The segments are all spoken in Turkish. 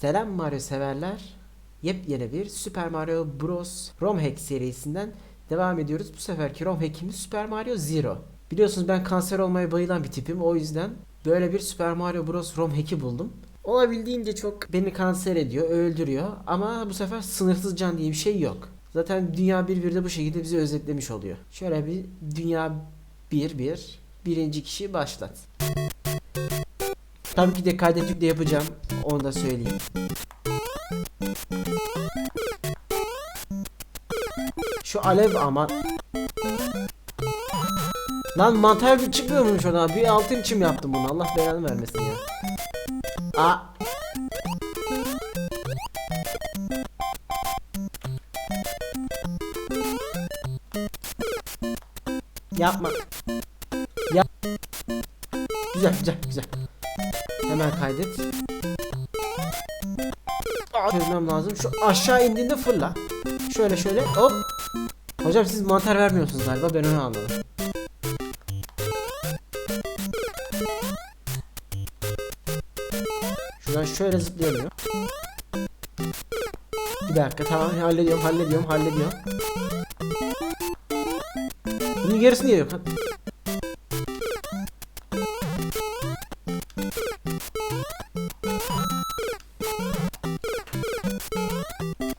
Selam Mario severler. Yepyeni bir Super Mario Bros. ROM Hack serisinden devam ediyoruz. Bu seferki ROM Hack'imiz Super Mario Zero. Biliyorsunuz ben kanser olmaya bayılan bir tipim. O yüzden böyle bir Super Mario Bros. ROM Hack'i buldum. Olabildiğince çok beni kanser ediyor, öldürüyor. Ama bu sefer sınırsız can diye bir şey yok. Zaten Dünya 1 de bu şekilde bizi özetlemiş oluyor. Şöyle bir Dünya 1 1 birinci kişi başlat. Tabii ki de kaydedip de yapacağım. Onu da söyleyeyim. Şu alev ama Lan mantar bir çıkmıyor muymuş oradan? Bir altın çim yaptım bunu. Allah belanı vermesin ya. Aa. Yapma. Aa, Çözmem lazım. Şu aşağı indiğinde fırla. Şöyle şöyle hop. Hocam siz mantar vermiyorsunuz galiba ben onu anladım. Şuradan şöyle zıplayamıyor. Bir dakika tamam hallediyorum hallediyorum hallediyorum. Bunun yarısı niye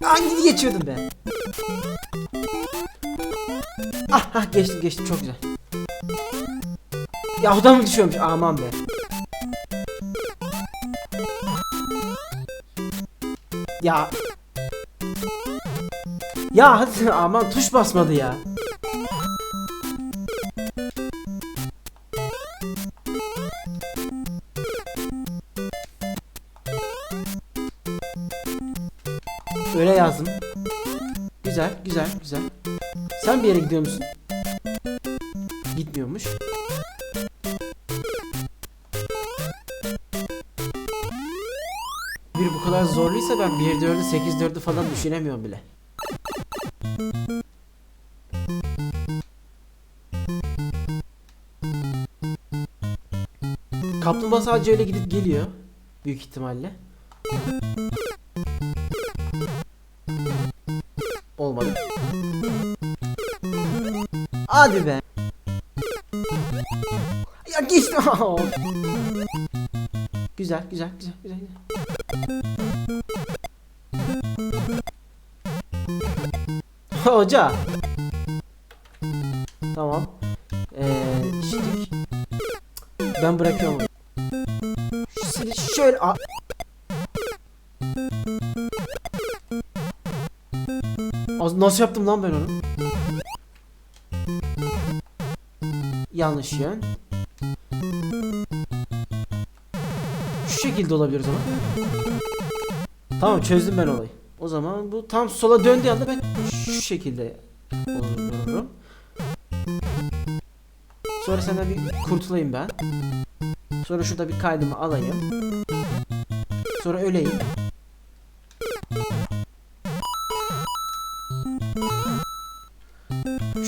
Hangi geçiyordum ben? Ah, ah geçtim geçtim çok güzel. Ya odan mı düşüyormuş? Aman be. Ya. Ya hadi aman tuş basmadı ya. Öyle yazdım. Güzel, güzel, güzel. Sen bir yere gidiyor musun? Gitmiyormuş. Bir bu kadar zorluysa ben 1 4'ü 8 4'ü falan düşünemiyorum bile. Kaplumbağa sadece öyle gidip geliyor. Büyük ihtimalle. Hadi be. Ya güzel, güzel, güzel, güzel. güzel. Hoca. Tamam. Ee, şimdi ben bırakıyorum. Şimdi şöyle a- Az- Nasıl yaptım lan ben onu? Yanlış yön. Şu şekilde olabilir o zaman. Tamam çözdüm ben olayı. O zaman bu tam sola döndüğü anda ben şu şekilde olurum. Sonra senden bir kurtulayım ben. Sonra şurada bir kaydımı alayım. Sonra öleyim.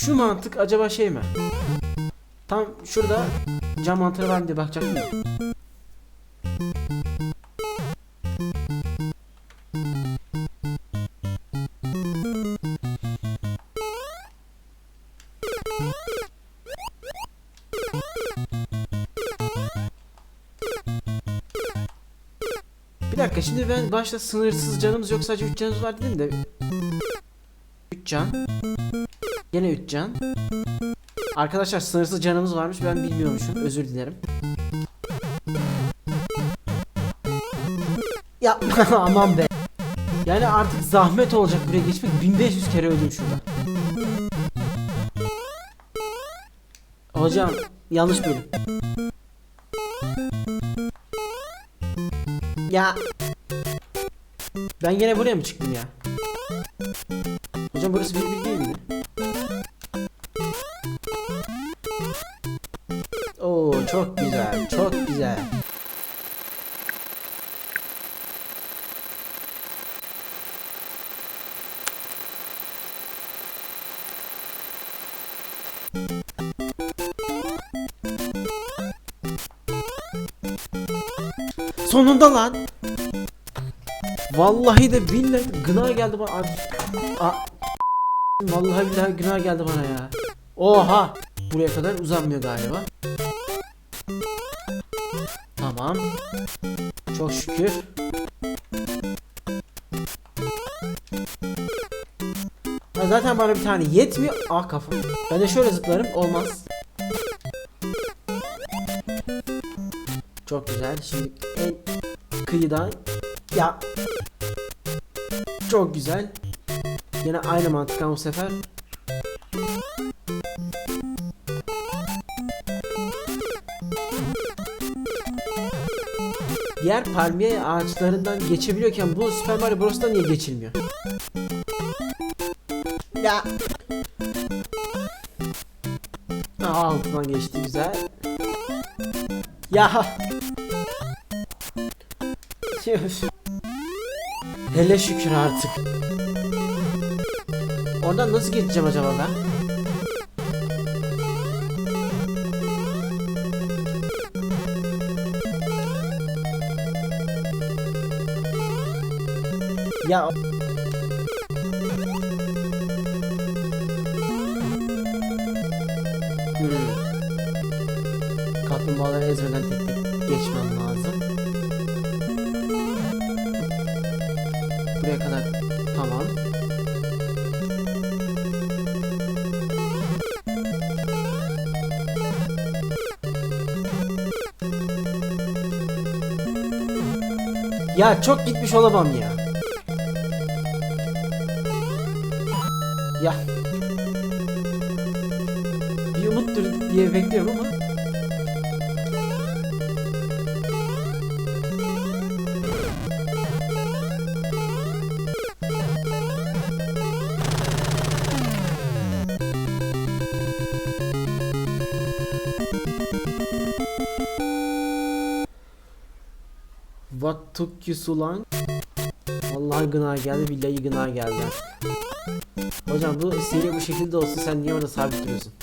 Şu mantık acaba şey mi? Tam şurada cam mantarı var mı diye bakacaktım da. Bir dakika şimdi ben başta sınırsız canımız yok sadece 3 canımız var dedim de 3 can Yine 3 can. Arkadaşlar sınırsız canımız varmış ben bilmiyormuşum özür dilerim. Ya aman be. Yani artık zahmet olacak buraya geçmek. 1500 kere öldüm şurada. Hocam yanlış bölüm. Ya. Ben yine buraya mı çıktım ya? Hocam burası bir bir Sonunda lan. Vallahi de billahi gına geldi bana. A, vallahi billahi gına geldi bana ya. Oha! Buraya kadar uzanmıyor galiba. Tamam. Çok şükür. Ha, zaten bana bir tane yetmiyor. Ah kafam. Ben de şöyle zıplarım. Olmaz. Çok güzel. Şimdi en kıyıdan ya çok güzel. Yine aynı mantık ama bu sefer. Diğer palmiye ağaçlarından geçebiliyorken bu Super Mario Bros'ta niye geçilmiyor? Ya. Aa, altından geçti güzel. Ya. Üf. Hele şükür artık. Oradan nasıl geçeceğim acaba ben? Ya Hmm. Kaplumbağaları ezmeden tek tek geçmem lazım. Buraya kadar tamam. Ya çok gitmiş olamam ya. Ya. Bir umuttur diye bekliyorum ama. What took you so long? Vallahi gına geldi, billahi gına geldi. Hocam bu seri bu şekilde olsun sen niye orada sabit duruyorsun?